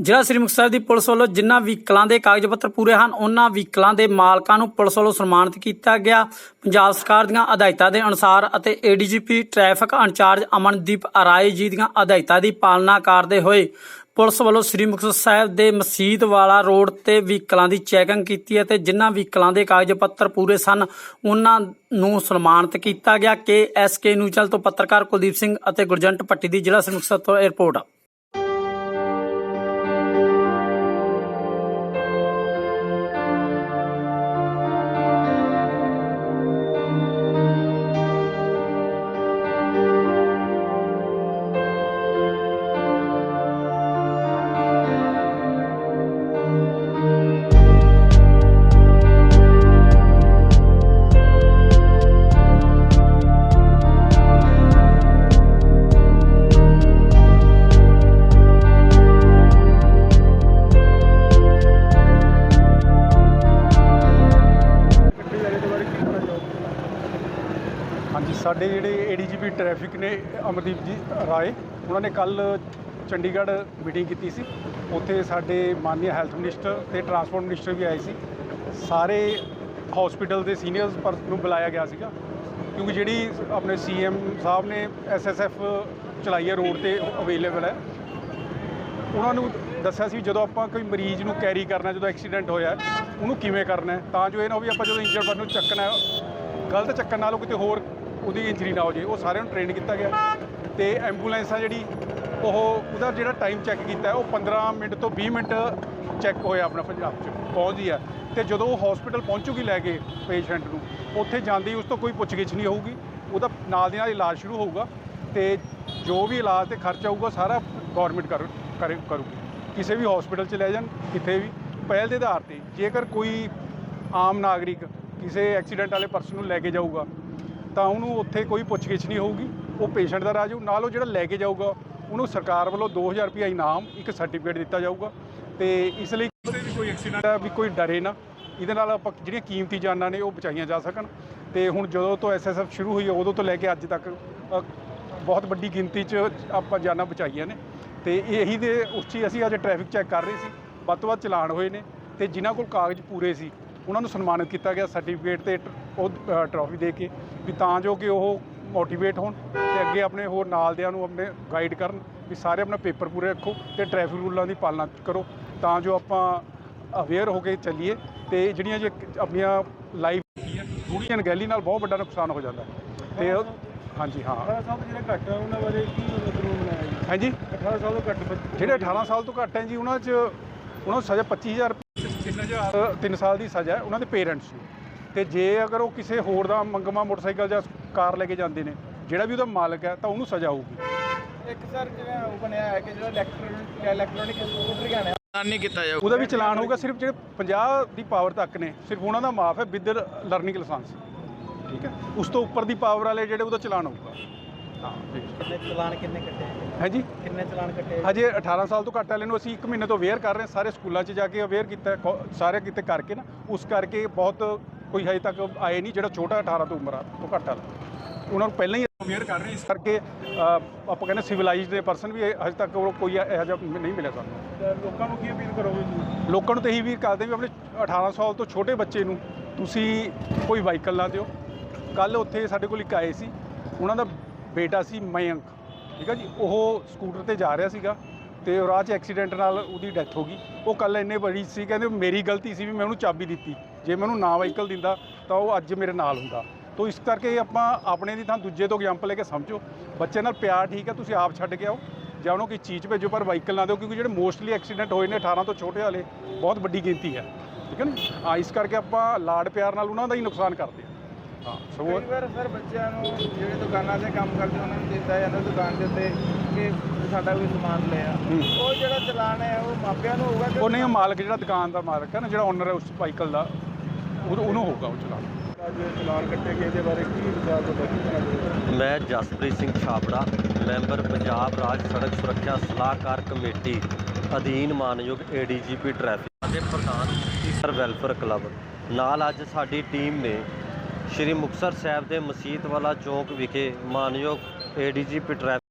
ਜ਼ਿਲ੍ਹਾ ਸ੍ਰੀ ਮੁਕਤਸਰ ਦੀ ਪੁਲਿਸ ਵੱਲੋਂ ਜਿਨ੍ਹਾਂ ਵਹੀਕਲਾਂ ਦੇ ਕਾਗਜ਼ ਪੱਤਰ ਪੂਰੇ ਹਨ, ਉਹਨਾਂ ਵਹੀਕਲਾਂ ਦੇ ਮਾਲਕਾਂ ਨੂੰ ਪੁਲਿਸ ਵੱਲੋਂ ਸਨਮਾਨਿਤ ਕੀਤਾ ਗਿਆ। ਪੰਜਾਬ ਸਰਕਾਰ ਦੀਆਂ ਹਦਾਇਤਾਂ ਦੇ ਅਨੁਸਾਰ ਅਤੇ ADGP traffic in charge Amandeep Arai ji ਦੀਆਂ ਹਦਾਇਤਾਂ ਦੀ ਪਾਲਣਾ ਕਰਦੇ ਹੋਏ ਪੁਲਿਸ ਵੱਲੋਂ ਸ੍ਰੀ ਮੁਕਤਸਰ ਸਾਹਿਬ ਦੇ ਮਸਜਿਦ ਵਾਲਾ ਰੋਡ ਤੇ ਵਹੀਕਲਾਂ ਦੀ ਚੈਕਿੰਗ ਕੀਤੀ ਅਤੇ ਜਿਨ੍ਹਾਂ ਵਹੀਕਲਾਂ ਦੇ ਕਾਗਜ਼ ਪੱਤਰ ਪੂਰੇ ਸਨ, ਉਹਨਾਂ ਨੂੰ ਸਨਮਾਨਿਤ ਕੀਤਾ ਗਿਆ। ਕੇ ਐਸ ਕੇ ਨਿਊਜ਼ਲ ਤੋਂ ਪੱਤਰਕਾਰ ਕੁਲਦੀਪ ਸਿੰਘ ਅਤੇ ਗੁਰਜੰਟ ਪੱਟੀ ਦੀ ਜ਼ਿਲ੍ਹਾ ਸ੍ਰੀ ਮੁਕਤਸਰ ਤੋਂ 에 ਸਾਡੇ ਜਿਹੜੇ ਏਡੀਜੀਪੀ ਟ੍ਰੈਫਿਕ ਨੇ, ਅਮਰਦੀਪ ਜੀ, ਰਾਏ, ਉਹਨਾਂ ਨੇ ਕੱਲ ਚੰਡੀਗੜ੍ਹ ਮੀਟਿੰਗ ਕੀਤੀ ਸੀ। ਉੱਥੇ ਸਾਡੇ ਮਾਨਯ ਹੈਲਥ ਮਿਨਿਸਟਰ ਤੇ ਟਰਾਂਸਪੋਰਟ ਮਿਨਿਸਟਰ ਵੀ ਆਏ ਸੀ। ਸਾਰੇ ਹਸਪੀਟਲ ਦੇ ਸੀਨੀਅਰਸ ਪਰ ਨੂੰ ਬੁਲਾਇਆ ਗਿਆ ਸੀਗਾ। ਕਿਉਂਕਿ ਜਿਹੜੀ ਆਪਣੇ ਸੀਐਮ ਸਾਹਿਬ ਨੇ ਐਸਐਸਐਫ ਚਲਾਈ ਹੈ ਰੋਡ ਤੇ ਅਵੇਲੇਬਲ ਹੈ। ਉਹਨਾਂ ਨੂੰ ਦੱਸਿਆ ਸੀ ਜਦੋਂ ਆਪਾਂ ਕੋਈ ਮਰੀਜ਼ ਨੂੰ ਕੈਰੀ ਕਰਨਾ, ਜਦੋਂ ਐਕਸੀਡੈਂਟ ਹੋਇਆ, ਉਹਨੂੰ ਕਿਵੇਂ ਕਰਨਾ ਤਾਂ ਜੋ ਇਹ ਨਾ ਹੋਵੇ, ਆਪਾਂ ਜਦੋਂ ਇੰਜਰਡ ਬੰਦੇ ਨੂੰ ਚੱਕਣਾ ਗਲਤ ਚੱਕਣ ਨਾਲੋਂ ਕਿਤੇ ਹੋਰ ਉਹਦੀ ਇੰਜਰੀ ਨਾ ਹੋ ਜੇ ਉਹ ਸਾਰਿਆਂ ਨੂੰ ਟ੍ਰੇਨ ਕੀਤਾ ਗਿਆ। ਤੇ ਐਂਬੂਲੈਂਸ ਆ ਜਿਹੜੀ, ਉਹ ਉਹਦਾ ਜਿਹੜਾ ਟਾਈਮ ਚੈੱਕ ਕੀਤਾ, ਉਹ 15 ਮਿੰਟ ਤੋਂ 20 ਮਿੰਟ ਚੈੱਕ ਹੋਇਆ ਆਪਣਾ ਪੰਜਾਬ 'ਚ ਪਹੁੰਚਦੀ ਆ। ਤੇ ਜਦੋਂ ਉਹ ਹਸਪੀਟਲ ਪਹੁੰਚੂਗੀ ਲੈ ਕੇ ਪੇਸ਼ੈਂਟ ਨੂੰ, ਉੱਥੇ ਜਾਂਦੀ ਉਸ ਤੋਂ ਕੋਈ ਪੁੱਛਗਿੱਛ ਨਹੀਂ ਹੋਊਗੀ। ਉਹਦਾ ਨਾਲ ਦੀ ਨਾਲ ਇਲਾਜ ਸ਼ੁਰੂ ਹੋਊਗਾ ਤੇ ਜੋ ਵੀ ਇਲਾਜ ਤੇ ਖਰਚਾ ਆਊਗਾ ਸਾਰਾ ਗਵਰਨਮੈਂਟ ਕਰ ਕਰੂਗੀ। ਕਿਸੇ ਵੀ ਹਸਪੀਟਲ 'ਚ ਲੈ ਜਾਣ, ਕਿਤੇ ਵੀ। ਪਹਿਲ ਦੇ ਆਧਾਰ ਤੇ ਜੇਕਰ ਕੋਈ ਆਮ ਨਾਗਰਿਕ ਕਿਸੇ ਐਕਸੀਡੈਂਟ ਵਾਲੇ ਪਰਸਨ ਨੂੰ ਲੈ ਕੇ ਜਾਊਗਾ ਤਾਂ ਉਹਨੂੰ ਉੱਥੇ ਕੋਈ ਪੁੱਛਗਿੱਛ ਨਹੀਂ ਹੋਊਗੀ ਉਹ ਪੇਸ਼ੈਂਟ ਦਾ ਰਾਜ ਨਾਲ ਉਹ ਜਿਹੜਾ ਲੈ ਕੇ ਜਾਊਗਾ ਉਹਨੂੰ ਸਰਕਾਰ ਵੱਲੋਂ 2000 ਰੁਪਏ ਇਨਾਮ ਇੱਕ ਸਰਟੀਫਿਕੇਟ ਦਿੱਤਾ ਜਾਊਗਾ ਤੇ ਇਸ ਲਈ ਵੀ ਕੋਈ ਐਕਸੀਡੈਂਟ ਆ ਵੀ ਕੋਈ ਡਰੇ ਨਾ ਇਹਦੇ ਨਾਲ ਆਪਾਂ ਜਿਹੜੀਆਂ ਕੀਮਤੀ ਜਾਨਾਂ ਨੇ ਉਹ ਬਚਾਈਆਂ ਜਾ ਸਕਣ ਤੇ ਹੁਣ ਜਦੋਂ ਤੋਂ ਐਸਐਸਐਫ ਸ਼ੁਰੂ ਹੋਈ ਉਦੋਂ ਤੋਂ ਲੈ ਕੇ ਅੱਜ ਤੱਕ ਬਹੁਤ ਵੱਡੀ ਗਿਣਤੀ 'ਚ ਆਪਾਂ ਜਾਨਾਂ ਬਚਾਈਆਂ ਨੇ ਤੇ ਇਹੀ ਦੇ ਉਸ 'ਚ ਅਸੀਂ ਅੱਜ ਟ੍ਰੈਫਿਕ ਚੈੱਕ ਕਰ ਰਹੇ ਸੀ ਵੱਧ ਤੋਂ ਵੱਧ ਚਲਾਨ ਹੋਏ ਨੇ ਤੇ ਜਿਨ੍ਹਾਂ ਕੋਲ ਕਾਗਜ਼ ਪੂਰੇ ਸੀ ਉਹਨਾਂ ਨੂੰ ਸਨਮਾਨਿਤ ਕੀਤਾ ਗਿਆ ਸਰਟੀਫਿਕੇਟ ਤੇ ਉਹ ਟਰੋਫੀ ਦੇ ਕੇ ਵੀ ਤਾਂ ਜੋ ਕਿ ਉਹ ਮੋਟੀਵੇਟ ਹੋਣ ਤੇ ਅੱਗੇ ਆਪਣੇ ਹੋਰ ਨਾਲ ਦਿਆਂ ਨੂੰ ਆਪਣੇ ਗਾਈਡ ਕਰਨ ਵੀ ਸਾਰੇ ਆਪਣਾ ਪੇਪਰ ਪੂਰੇ ਰੱਖੋ ਤੇ ਟ੍ਰੈਫਿਕ ਰੂਲਾਂ ਦੀ ਪਾਲਣਾ ਕਰੋ ਤਾਂ ਜੋ ਆਪਾਂ ਅਵੇਅਰ ਹੋ ਕੇ ਚੱਲੀਏ ਤੇ ਜਿਹੜੀਆਂ ਜੇ ਆਪਣੀਆਂ ਲਾਈਫ ਥੋੜ੍ਹੀ ਅਣਗਹਿਲੀ ਨਾਲ ਬਹੁਤ ਵੱਡਾ ਨੁਕਸਾਨ ਹੋ ਜਾਂਦਾ। ਤੇ ਹਾਂਜੀ ਹਾਂ। 18 ਸਾਲ ਤੋਂ ਜਿਹੜੇ ਘੱਟ ਉਹਨਾਂ ਬਾਰੇ ਕੀ ਕਾਨੂੰਨ ਬਣਾਇਆ ਜੀ? ਹਾਂਜੀ? 18 ਸਾਲ ਤੋਂ ਘੱਟ ਜਿਹੜੇ 18 ਸਾਲ ਤੋਂ ਘੱਟ ਹੈ ਜੀ ਉਹਨਾਂ 'ਚ ਉਹਨਾਂ ਨੂੰ ਸਜ਼ਾ 25000 3000 3 ਸਾਲ ਦੀ ਸਜ਼ਾ ਹੈ ਉਹਨਾਂ ਦੇ ਪੇਰੈਂਟਸ ਨੂੰ। ਤੇ ਜੇ ਅਗਰ ਉਹ ਕਿਸੇ ਹੋਰ ਦਾ ਮੰਗਮਾ ਮੋਟਰਸਾਈਕਲ ਜਾਂ ਕਾਰ ਲੈ ਕੇ ਜਾਂਦੇ ਨੇ ਜਿਹੜਾ ਵੀ ਉਹਦਾ ਮਾਲਕ ਹੈ ਤਾਂ ਉਹਨੂੰ ਸਜ਼ਾ ਹੋਊਗੀ। ਇੱਕ ਸਰ ਜਿਵੇਂ ਉਹ ਬਣਿਆ ਹੈ ਕਿ ਜਿਹੜਾ ਇਲੈਕਟ੍ਰੋਨਿਕ ਇਲੈਕਟ੍ਰੋਨਿਕ ਸਕੂਟਰ ਗਾਣੇ ਨਹੀਂ ਕੀਤਾ ਜਾਊਗਾ। ਉਹਦਾ ਵੀ ਚਲਾਨ ਹੋਊਗਾ ਸਿਰਫ ਜਿਹੜੇ 50 ਦੀ ਪਾਵਰ ਤੱਕ ਨੇ ਸਿਰਫ ਉਹਨਾਂ ਦਾ ਮਾਫ ਹੈ ਵਿਦ ਲਰਨਿੰਗ ਲਾਇਸੈਂਸ ਠੀਕ ਹੈ? ਉਸ ਤੋਂ ਉੱਪਰ ਦੀ ਪਾਵਰ ਵਾਲੇ ਜਿਹੜੇ ਉਹਦਾ ਚਲਾਨ ਹੋਊਗਾ। ਹਾਂ ਜੀ ਕਿੰਨੇ ਚਲਾਨ ਕਿੰਨੇ ਕੱਟੇ? ਹੈ ਜੀ ਕਿੰਨੇ ਚਲਾਨ ਕੱਟੇ? ਹਜੇ 18 ਸਾਲ ਤੋਂ ਘੱਟ ਵਾਲੇ ਨੂੰ ਅਸੀਂ 1 ਮਹੀਨੇ ਤੋਂ ਅਵੇਅਰ ਕਰ ਰਹੇ ਹਾਂ ਸਾਰੇ ਸਕੂਲਾਂ 'ਚ ਜਾ ਕੇ ਅਵੇਅਰ ਕੀਤਾ ਸਾਰੇ ਕਿਤੇ ਕਰਕੇ ਨਾ ਉਸ ਕਰਕੇ ਬਹੁਤ ਕੋਈ ਹਜੇ ਤੱਕ ਆਏ ਨਹੀਂ ਜਿਹੜਾ ਛੋਟਾ 18 ਤੋਂ ਉਮਰ ਆ ਤੋਂ ਘੱਟ ਵਾਲਾ ਉਹਨਾਂ ਨੂੰ ਪਹਿਲਾਂ ਹੀ ਅਵੇਅਰ ਕਰ ਰਹੇ ਇਸ ਕਰਕੇ ਆਪਾਂ ਕਹਿੰਦੇ ਸਿਵਲਾਈਜ਼ਡ ਦੇ ਪਰਸਨ ਵੀ ਹਜੇ ਤੱਕ ਉਹ ਕੋਈ ਇਹੋ ਜਿਹਾ ਨਹੀਂ ਮਿਲਿਆ ਸਾਨੂੰ। ਲੋਕਾਂ ਨੂੰ ਕੀ ਅਪੀਲ ਕਰੋਗੇ ਜੀ? ਲੋਕਾਂ ਨੂੰ ਤਾਂ ਇਹੀ ਵੀ ਕਰਦੇ ਵੀ ਆਪਣੇ 18 ਸਾਲ ਤੋਂ ਛੋਟੇ ਬੱਚੇ ਨੂੰ ਤੁਸੀਂ ਕੋਈ ਵਾਹੀਕਲ ਨਾ ਦਿਓ। ਕੱਲ ਉੱਥੇ ਸਾਡੇ ਕੋਲ ਇੱਕ ਆਏ ਸੀ ਉਹਨਾਂ ਦਾ ਬੇਟਾ ਸੀ ਮਯੰਕ ਠੀਕ ਹੈ ਜੀ ਉਹ ਸਕੂਟਰ ਤੇ ਜਾ ਰਿਹਾ ਸੀਗਾ। ਤੇ ਉਹ ਰਾਹ 'ਚ ਐਕਸੀਡੈਂਟ ਨਾਲ ਉਹਦੀ ਡੈਥ ਹੋ ਗਈ। ਉਹ ਕੱਲ ਇੰਨੇ ਬੜੀ ਸੀ, ਕਹਿੰਦੇ ਮੇਰੀ ਗਲਤੀ ਸੀ ਵੀ ਮੈਂ ਉਹਨੂੰ ਚਾਬੀ ਦਿੱਤੀ। ਜੇ ਮੈਂ ਉਹਨੂੰ ਨਾ ਵਾਹੀਕਲ ਦਿੰਦਾ, ਤਾਂ ਉਹ ਅੱਜ ਮੇਰੇ ਨਾਲ ਹੁੰਦਾ। ਤੋ ਇਸ ਕਰਕੇ ਆਪਾਂ ਆਪਣੇ ਦੀ ਥਾਂ ਦੂਜੇ ਤੋਂ ਐਗਜ਼ਾਮਪਲ ਲੈ ਕੇ ਸਮਝੋ। ਬੱਚੇ ਨਾਲ ਪਿਆਰ ਠੀਕ ਹੈ, ਤੁਸੀਂ ਆਪ ਛੱਡ ਕੇ ਆਓ। ਜਾਂ ਉਹਨੂੰ ਕੋਈ ਚੀਜ਼ ਭੇਜੋ, ਪਰ ਵਾਹੀਕਲ ਨਾ ਦਿਓ, ਕਿਉਂਕਿ ਜਿਹੜੇ ਮੋਸਟਲੀ ਐਕਸੀਡੈਂਟ ਹੋਏ ਨੇ 18 ਤੋਂ ਛੋਟੇ ਵਾਲੇ, ਬਹੁਤ ਵੱਡੀ ਗਿਣਤੀ ਹੈ। ਠੀਕ ਹੈ ਨਾ? ਇਸ ਕਰਕੇ ਆਪਾਂ ਲਾਡ ਪਿਆਰ ਨਾਲ ਉਹਨਾਂ ਦਾ ਹੀ ਨੁਕਸਾਨ ਕਰਦੇ ਹਾਂ। ਹਾਂ। ਕਈ ਵਾਰ ਸਰ ਬੱਚਿਆਂ ਨੂੰ ਜਿਹੜੇ ਦੁਕਾਨਾਂ ਤੇ ਕੰਮ ਕਰਦੇ ਉਹਨਾਂ ਨੂੰ ਦਿੱਤਾ ਜਾਂਦਾ ਦੁਕਾਨ ਦੇ ਉੱਤੇ ਕਿ ਸਾਡਾ ਕੋਈ ਸਮਾਨ ਲਿਆ ਹੂੰ। ਉਹ ਜਿਹੜਾ ਚਲਾਨ ਹੈ ਉਹ ਮਾਪਿਆਂ ਨੂੰ ਹੋਊਗਾ ਕਿ ਉਹ ਨਹੀਂ ਉਹ ਮਾਲਕ ਜਿਹੜਾ ਦੁਕਾਨ ਦਾ ਮਾਲਕ ਹੈ ਨਾ ਜਿਹੜਾ ਓਨਰ ਹੈ ਉਸ ਵਾਹੀਕਲ ਦਾ ਉਹ- ਉਹਨੂੰ ਹੋਊਗਾ ਉਹ ਚਲਾਨ। ਅੱਜ ਚਲਾਨ ਕੱਟੇ ਗਏ ਇਹਦੇ ਬਾਰੇ ਕੀ ਵਿਚਾਰ ਤੁਹਾਡਾ ਕੀ ਕਹਿਣਾ ਚਾਹੋਗੇ? ਮੈਂ ਜਸਪ੍ਰੀਤ ਸਿੰਘ ਛਾਪੜਾ ਮੈਂਬਰ ਪੰਜਾਬ ਰਾਜ ਸੜਕ ਸੁਰੱਖਿਆ ਸਲਾਹਕਾਰ ਕਮੇਟੀ ਅਧੀਨ ਮਾਨਯੋਗ ਏਡੀਜੀਪੀ ਟ੍ਰੈਫਿਕ ਦੇ ਪ੍ਰਧਾਨ ਸਰ ਵੈਲਫੇਅਰ ਕਲੱਬ ਨਾਲ ਅੱਜ ਸਾਡੀ ਟੀਮ ਨੇ ਸ਼੍ਰੀ ਮੁਕਤਸਰ ਸਾਹਿਬ ਦੇ ਮਸਜਿਦ ਵਾਲਾ ਚੌਂਕ ਵਿਖੇ ਮਾਨਯੋਗ ਏਡੀਜੀਪੀ ਟ੍ਰੈਫਿਕ